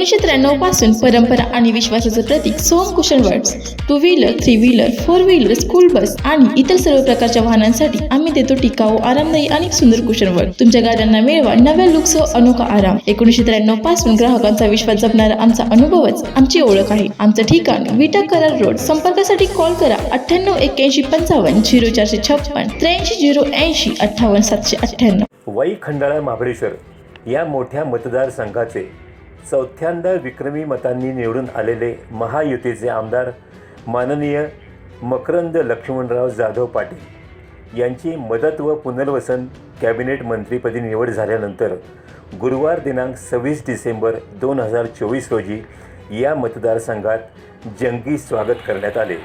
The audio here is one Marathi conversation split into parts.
एकोणीसशे त्र्याण्णवपासून परंपरा आणि विश्वासाचं प्रतीक Som cushion words two wheeler three wheeler four wheeler school bus आणि इतर सर्व प्रकारच्या वाहनांसाठी आम्ही देतो टिकाऊ आरामदायी आणि सुंदर कुशन वर्ड तुमच्या गाड्यांना मिळवा नव्या लुकसह अनोखा आराम. एकोणीसशे त्र्याण्णवपासून ग्राहकांचा विश्वास जपणारा आमचा अनुभवच आमची ओळख आहे. आमचं ठिकाण विटा करार रोड. संपर्कासाठी कॉल करा अठ्ठ्याण्णव एक्क्याऐंशी पंचावन्न झिरो चारशे छप्पन त्र्याऐंशी झिरो ऐंशी अठ्ठावन्न सातशे अठ्ठ्याण्णव. वाई खंडाळा महाबळेश्वर या मोठ्या मतदारसंघाचे चौथ्यांदा विक्रमी मतांनी निवडून आलेले महायुतीचे आमदार माननीय मकरंद लक्ष्मणराव जाधव पाटील. यांची मदत व पुनर्वसन कॅबिनेट मंत्रीपदी निवड झाल्यानंतर गुरुवार दिनांक सव्वीस डिसेंबर दोन हजार चोवीस रोजी या मतदारसंघात जंगी स्वागत करण्यात आले.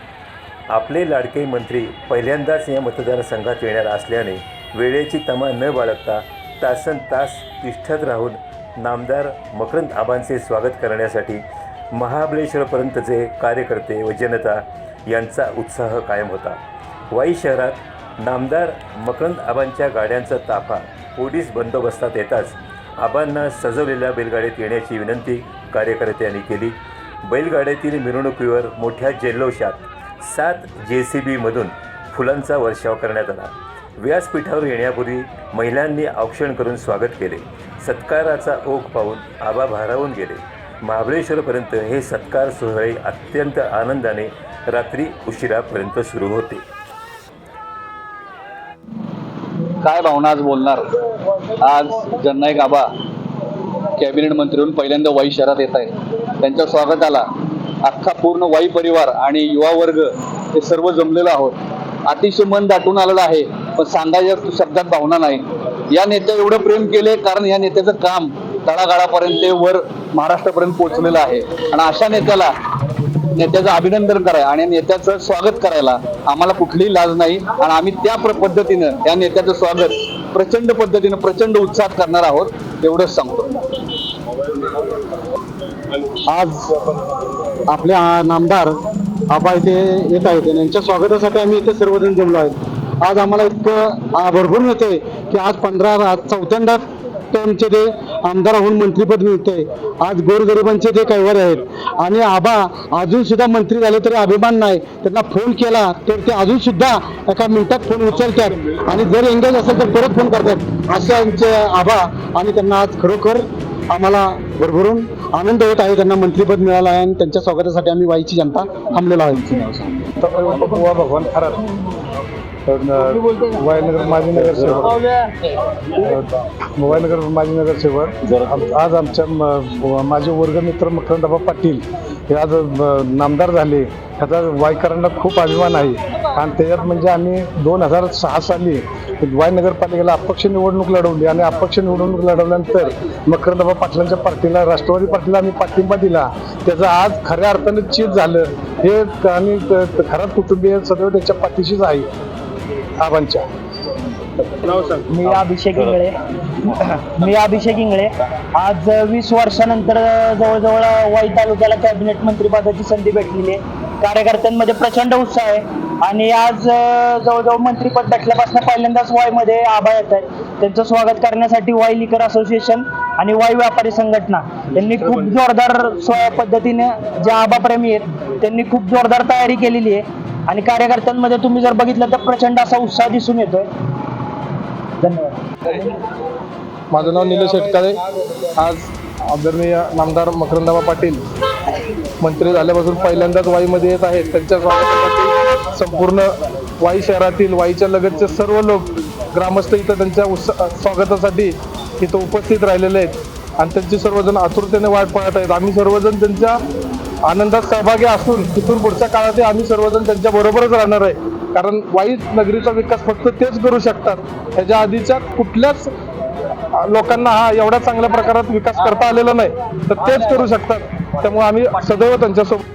आपले लाडके मंत्री पहिल्यांदाच या मतदारसंघात येणार असल्याने वेळेची तमा न बाळगता तासन तास तिष्ठत राहून नामदार मकरंद आबांचे स्वागत करण्यासाठी महाबळेश्वरपर्यंतचे कार्यकर्ते व जनता यांचा उत्साह कायम होता. वाई शहरात नामदार मकरंद आबांच्या गाड्यांचा ताफा पोलीस बंदोबस्तात येताच आबांना सजवलेल्या बैलगाडीत येण्याची विनंती कार्यकर्त्यांनी केली. बैलगाड्यातील मिरवणुकीवर मोठ्या जल्लोषात सात जे सी बीमधून फुलांचा वर्षाव करण्यात आला. व्यासपीठावर येण्यापूर्वी महिलांनी औक्षण करून स्वागत केले. सत्काराचा ओघ पाहून आबा भारावून गेले. महाबळेश्वरपर्यंत हे सत्कार सोहळे अत्यंत आनंदाने रात्री उशिरापर्यंत सुरू होते. काय भावना आज बोलणार? आज जननायक आबा कॅबिनेट मंत्री होऊन पहिल्यांदा वाई शहरात येत आहे त्यांच्या स्वागताला अख्खा पूर्ण वाई परिवार आणि युवा वर्ग हे सर्व जमलेलो आहोत. अतिशय मन दाटून आलेलं आहे. पण सांगायच्या शब्दात भावना नाही. या नेत्या एवढं प्रेम केले कारण या नेत्याचं काम तळागाळापर्यंत ते वर महाराष्ट्रापर्यंत पोहोचलेलं आहे. आणि अशा नेत्याला नेत्याचं अभिनंदन करायला आणि नेत्याचं स्वागत करायला आम्हाला कुठलीही लाज नाही. आणि आम्ही त्या प्र- पद्धतीनं या नेत्याचं स्वागत प्रचंड पद्धतीनं प्रचंड उत्साहात करणार आहोत एवढंच सांगतो. आज आपले नामदार आबा इथे येत आहेत. यांच्या स्वागतासाठी आम्ही इथे सर्वजण जमलो आहेत. आज आम्हाला इतकं भरभरून येते की आज पंधरा चौथ्यांदा टर्मचे ते आमदार होऊन मंत्रीपद मिळते आज गोरगरिबांचे ते कैवार आहेत आणि आबा अजून सुद्धा मंत्री झाले तरी अभिमान नाही. त्यांना फोन केला तर ते अजून सुद्धा एका मिनिटात फोन उचलतात. आणि जर एंगेज असेल तर परत फोन करतात. असे आमचे आबा आणि त्यांना आज खरोखर आम्हाला भरभरून आनंद होत आहे. त्यांना मंत्रीपद मिळालं आहे आणि त्यांच्या स्वागतासाठी आम्ही वाईची जनता थांबलेला आहे. वायनगर मोबाईलनगर माजी नगरसेवक. मोबाईलनगर माजी नगरसेवक. आम- आज आमच्या म- माझे वर्गमित्र मकरंदाबा पाटील हे आज नामदार झाले. ह्याचा वायकरांना खूप अभिमान आहे. आणि त्याच्यात म्हणजे आम्ही दोन हजार सहा साली वाय नगरपालिकेला अपक्ष निवडणूक लढवली. आणि अपक्ष निवडणूक लढवल्यानंतर मकरंदाबा पाटलांच्या पार्टीला राष्ट्रवादी पार्टीला आम्ही पाठिंबा दिला. त्याचं आज खऱ्या अर्थाने चीज झालं. हे आणि खरा कुटुंबीय सदैव त्याच्या पाठीशीच आहे. आबांच्या मी अभिषेक इंगळे. मी अभिषेक इंगळे. आज वीस वर्षानंतर जवळजवळ वाई तालुक्याला कॅबिनेट मंत्रीपदाची संधी भेटलेली आहे. कार्यकर्त्यांमध्ये प्रचंड उत्साह आहे. आणि आज जवळजवळ मंत्रीपद भेटल्यापासून पहिल्यांदाच वाईमध्ये आबा येत आहेत. त्यांचं स्वागत करण्यासाठी वाई लिकर असोसिएशन आणि वाई व्यापारी संघटना यांनी खूप जोरदार पद्धतीने जे आबाप्रेमी आहेत त्यांनी खूप जोरदार तयारी केलेली आहे. आणि कार्यकर्त्यांमध्ये तुम्ही जर बघितलं तर प्रचंड असा उत्साह दिसून येतोय. धन्यवाद. माझं नाव निलेश शेटकाळे. आज आदरणीय नामदार मकरंदाबा पाटील मंत्री झाल्यापासून पहिल्यांदाच वाईमध्ये येत आहेत. त्यांच्या स्वागतासाठी संपूर्ण वाई शहरातील वाईच्या लगतचे सर्व लोक ग्रामस्थ इथं त्यांच्या उत्सा स्वागतासाठी इथं उपस्थित राहिलेले आहेत. आणि त्यांची सर्वजण आतुरतेने वाट पाहत आहेत. आम्ही सर्वजण त्यांच्या आनंदात सहभागी असून तिथून पुढच्या काळातही आम्ही सर्वजण त्यांच्या बरोबरच राहणार आहे. कारण वाईट नगरीचा विकास फक्त तेच करू शकतात. ह्याच्या आधीच्या कुठल्याच लोकांना हा एवढ्या चांगल्या प्रकारात विकास करता आलेला नाही. तर तेच करू शकतात. त्यामुळे आम्ही सदैव त्यांच्यासोबत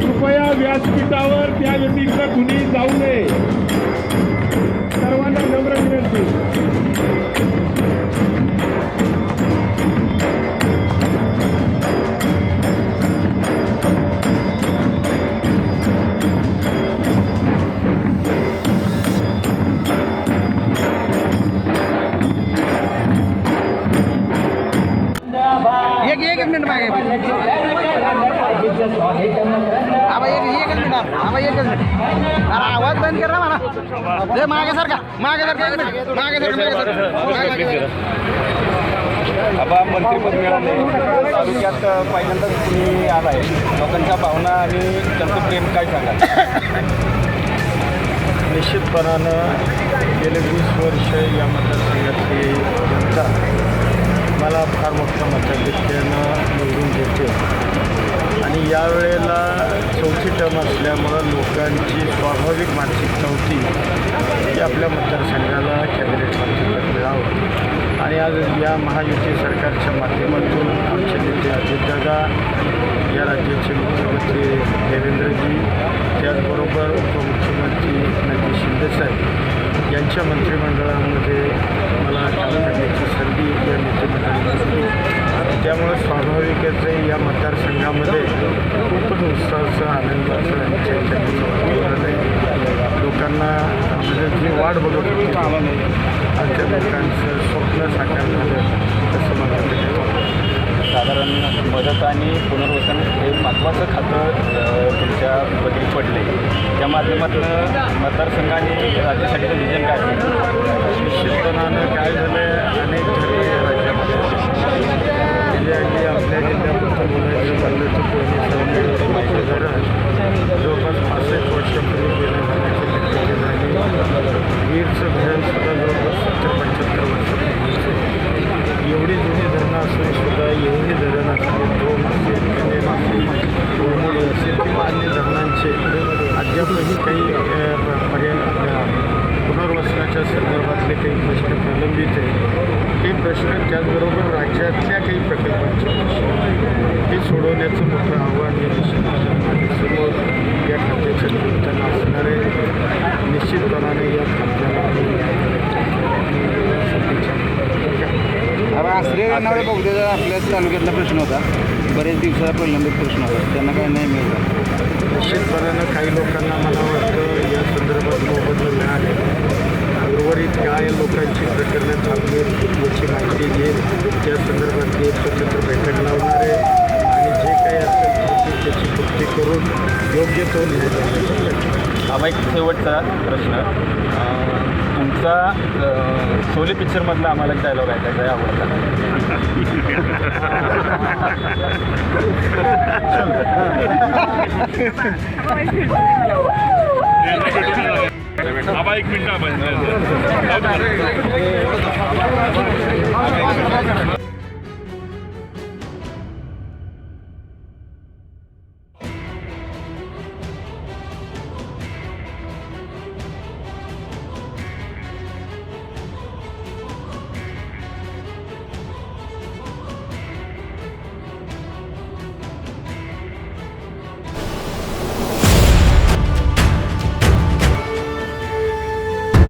कृपया व्यासपीठावर त्या व्यतिरिक्त कुणी जाऊ नये. सर्वांना नम्र विनंती. एक एक मिनिट मागे. आबा एक एकच मिनिट आबा एकच मिनिट अरे आवाज बंद कर ना मला. मागे सारखा मागे सारखा मागे सारखा आबा मंत्रिपद मिळाले. तालुक्यात पहिल्यांदाच तुम्ही आलाय. लोकांच्या भावना आणि त्यांचं प्रेम काय सांगाल? निश्चितपणानं गेले वीस वर्ष या मतदारसंघातली जनता मला फार मोठ्या मताधिक्यानं निवडून देते. आणि यावेळेला चौथी टर्म असल्यामुळं लोकांची स्वाभाविक मानसिकता होती की आपल्या मतदारसंघाला कॅबिनेट मंत्रिपद मिळावं. आणि आज या महायुती सरकारच्या माध्यमातून आमचे नेते अजितदादा या राज्याचे मुख्यमंत्री देवेंद्रजी त्याचबरोबर उपमुख्यमंत्री एकनाथजी शिंदेसाहेब यांच्या मंत्रिमंडळामध्ये मला काम करण्याची संधी या नेतेमंडळाने दिली त्यामुळे स्वाभाविकच आहे या मतदारसंघामध्ये खूपच उत्साहाचं आनंदाचं आणि चैतन्याचं वातावरण आहे लोकांना म्हणजे जी वाट बघत होती आज त्या लोकांचं स्वप्न साकार झालं असं मला वाटतं साधारण मदत आणि पुनर्वसन हे महत्त्वाचं खातं तुमच्या बदली पडले त्या माध्यमातून मतदारसंघाने राज्यासाठी विजन काय शिक्षणानं काय झालं अनेक घरे राज्यामध्ये. म्हणजे अगदी आपल्या जिल्ह्यापासून बोलायचं झालं तर कोणी घरं जवळपास पासष्ट वर्षापूर्वी गेल्या जाण्याची टक्के झाली वीरचं धरणसुद्धा जवळपास सत्तर पंच्याहत्तर वर्षापूर्वीचं एवढी जुनी धरणं असून सुद्धा एवढी धरण असले दोन असेल कनेर असेल कोरमोडी असेल किंवा अन्य धरणांचे अद्यापही काही अ, प- पर्याय अ, पुनर्वसनाच्या संदर्भातले काही प्रश्न प्रलंबित आहेत हे प्रश्न त्याचबरोबर राज्यातल्या काही प्रकल्पांचे प्रश्न हे सोडवण्याचं मोठं आव्हान माझ्यासमोर या खात्याच्या निमित्तानं असणार निश्चितपणाने या खात्याला आबा आश्रय नावे बघूया आपल्या तालुक्यातला प्रश्न होता बरेच दिवसाचा प्रलंबित प्रश्न होता त्यांना काय नाही मिळालं. निश्चितपणानं काही लोकांना मधला आम्हाला एक डायलॉग आहे आवडता आबा एक मिनिट